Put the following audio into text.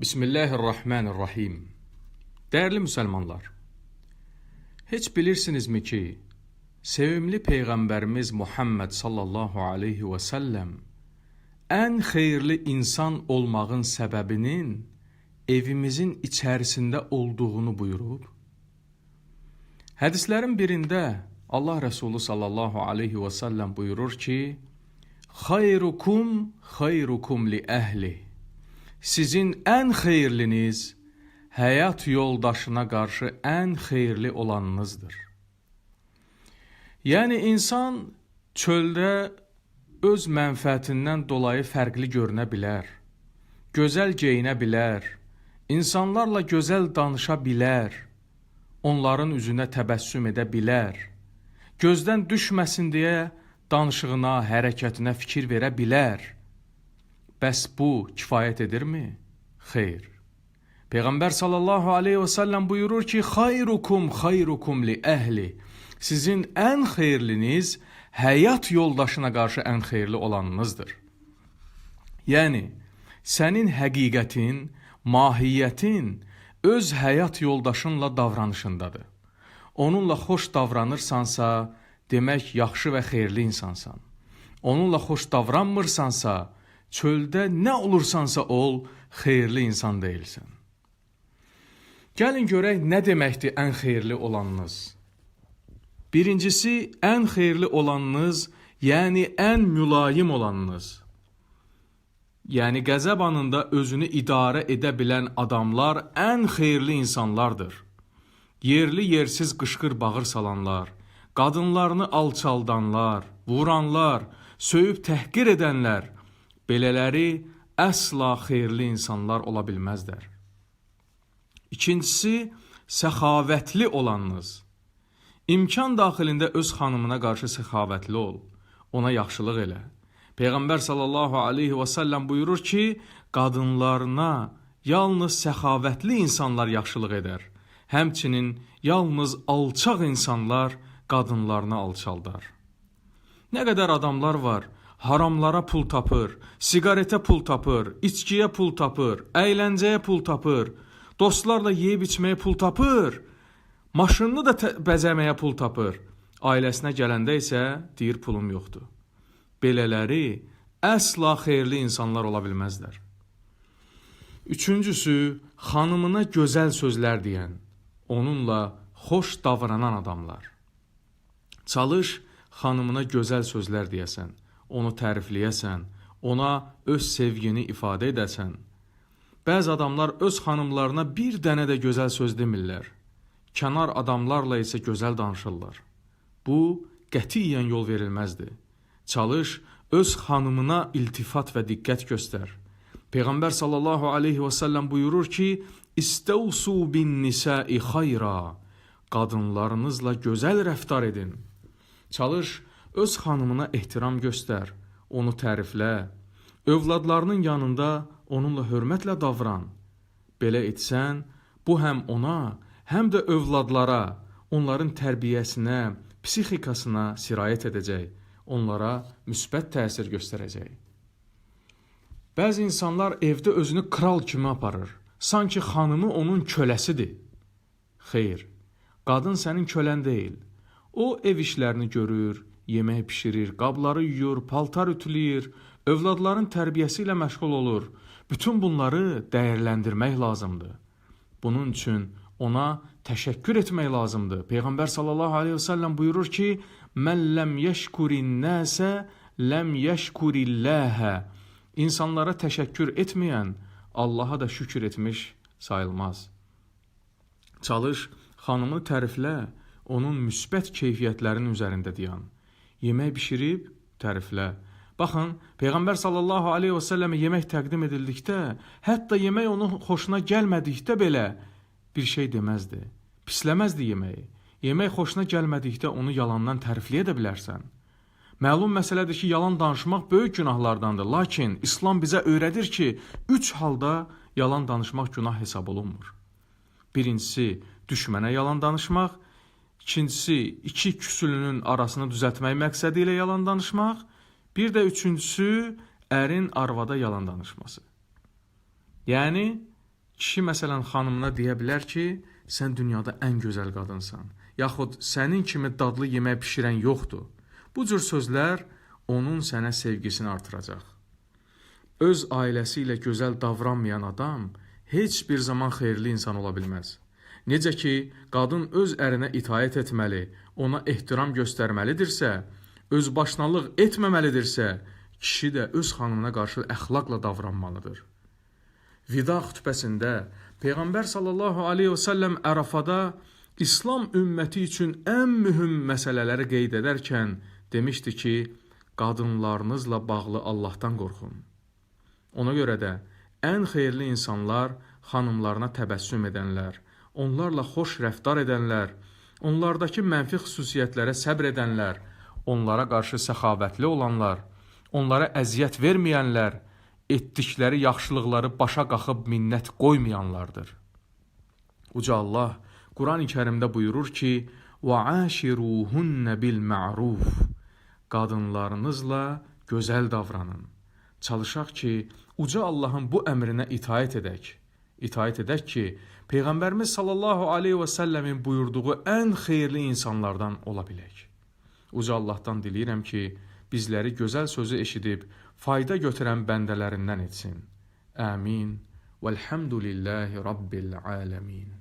Bismillahirrahmanirrahim. Değerli Müslümanlar, hiç bilirsinizmi ki, sevimli Peygamberimiz Muhammed sallallahu aleyhi ve sellem en hayırlı insan olmağın sebebinin evimizin içerisinde olduğunu buyurub. Hədislərin birində Allah Resulü sallallahu aleyhi ve sellem buyurur ki, Xayrukum xayrukum li əhli. Sizin en hayırlınız hayat yoldaşına karşı en hayırlı olanınızdır. Yani insan çöldə öz mənfəətindən dolayı fərqli görünə bilər. Gözəl geyinə bilər. İnsanlarla gözəl danışa bilər. Onların üzünə təbəssüm edə bilər. Gözdən düşməsin deyə danışığına, hərəkətinə fikir verə bilər. Bəs bu kifayət edirmi? Xeyr. Peyğəmbər sallallahu aleyhi və səlləm buyurur ki, "Xayrukum xayrukum li əhli." Sizin ən xeyirliniz həyat yoldaşına qarşı ən xeyirli olanınızdır. Yəni sənin həqiqətin, mahiyyətin öz həyat yoldaşınla davranışındadır. Onunla xoş davranırsansa, demək yaxşı və xeyirli insansan. Onunla xoş davranmırsansa, çöldə nə olursansa ol, xeyirli insan deyilsən. Gəlin görək nə deməkdir ən xeyirli olanınız. Birincisi, ən xeyirli olanınız, yəni ən mülayim olanınız. Yəni qəzəb anında özünü idarə edə bilən adamlar ən xeyirli insanlardır. Yerli yersiz qışqır bağır salanlar, qadınlarını alçaldanlar, vuranlar, söyüb təhqir edənlər, belələri əsla xeyirli insanlar ola bilməzlər. İkincisi, səxavətli olanınız. İmkan daxilində öz xanımına qarşı səxavətli ol. Ona yaxşılıq elə. Peyğəmbər sallallahu aleyhi və səlləm buyurur ki, qadınlarına yalnız səxavətli insanlar yaxşılıq edər. Həmçinin yalnız alçaq insanlar qadınlarını alçaldar. Nə qədər adamlar var, haramlara pul tapır, siqaretə pul tapır, içkiyə pul tapır, əyləncəyə pul tapır, dostlarla yeyib içməyə pul tapır, maşınını da bəzəməyə pul tapır. Ailəsinə gələndə isə deyir pulum yoxdur. Belələri əsla xeyirli insanlar ola bilməzlər. Üçüncüsü, xanımına gözəl sözlər deyən, onunla xoş davranan adamlar. Çalış xanımına gözəl sözlər deyəsən, onu tərifləyəsən, ona öz sevgini ifadə edəsən. Bəzi adamlar öz xanımlarına bir dənə də gözəl söz demirlər. Kənar adamlarla isə gözəl danışırlar. Bu qətiyyən yol verilməzdir. Çalış öz xanımına iltifat və diqqət göstər. Peyğəmbər sallallahu alayhi və səlləm buyurur ki: "İstəusu bin nisa'i xayra." Qadınlarınızla gözəl rəftar edin. Çalış öz xanımına ehtiram göstər, onu təriflə. Övladlarının yanında onunla hörmətlə davran. Belə etsən, bu həm ona, həm də övladlara, onların tərbiyəsinə, psixikasına sirayət edəcək, onlara müsbət təsir göstərəcək. Bəzi insanlar evdə özünü kral kimi aparır. Sanki xanımı onun köləsidir. Xeyr, qadın sənin kölən deyil. O ev işlərini görür, yemək bişirir, qabları yuyur, paltar ütüləyir, övladların tərbiyəsi ilə məşğul olur. Bütün bunları dəyərləndirmək lazımdır. Bunun üçün ona təşəkkür etmək lazımdır. Peyğəmbər sallallahu əleyhi və səlləm buyurur ki: "Mən ləm yeşkurin nəsə ləm yeşkurilləhə." İnsanlara təşəkkür etməyən Allaha da şükür etmiş sayılmaz. Çalış, xanımı təriflə, onun müsbət keyfiyyətlərinin üzərində dayan. Yemək bişirib təriflə. Baxın, Peyğəmbər sallallahu alayhi və səlləmə yemək təqdim edildikdə, hətta yemək onun xoşuna gəlmədikdə belə bir şey deməzdi. Pisləməzdi yeməyi. Yemək xoşuna gəlmədikdə onu yalandan tərifləyə də bilərsən. Məlum məsələdir ki, yalan danışmaq böyük günahlardandır. Lakin İslam bizə öyrədir ki, üç halda yalan danışmaq günah hesab olunmur. Birincisi, düşmənə yalan danışmaq, İkincisi, iki küsülünün arasını düzəltmək məqsədi ilə yalan danışmaq. Bir də üçüncüsü, ərin arvada yalan danışması. Yəni, Kişi məsələn xanımına deyə bilər ki, sən dünyada ən gözəl qadınsan, yaxud sənin kimi dadlı yemək bişirən yoxdur. Bu cür sözlər onun sənə sevgisini artıracaq. Öz ailəsi ilə gözəl davranmayan adam heç bir zaman xeyirli insan ola bilməz. Necə ki, qadın öz ərinə itaət etməli, ona ehtiram göstərməlidirsə, özbaşınalıq etməməlidirsə, kişi də öz xanımına qarşı əxlaqla davranmalıdır. Vida xutbəsində Peyğəmbər sallallahu alayhi və səlləm Ərafada İslam ümməti üçün ən mühüm məsələləri qeyd edərkən demişdi ki, qadınlarınızla bağlı Allahdan qorxun. Ona görə də ən xeyirli insanlar xanımlarına təbəssüm edənlər, onlarla xoş rəftar edənlər, onlardakı mənfi xüsusiyyətlərə səbr edənlər, onlara qarşı səxavətli olanlar, onlara əziyyət verməyənlər, etdikləri yaxşılıqları başa qaxıb minnət qoymayanlardır. Uca Allah Qurani-Kərimdə buyurur ki: "Və aşiruhunna bil ma'ruf." Qadınlarınızla gözəl davranın. Çalışaq ki, uca Allahın bu əmrinə itaat edək. İtaat edək ki, Peyğəmbərimiz sallallahu alayhi və səlləmin buyurduğu ən xeyirli insanlardan ola bilək. Uca Allahdan diləyirəm ki, bizləri gözəl sözü eşidib fayda götürən bəndələrindən etsin. Amin. Velhamdülillahi rabbil alamin.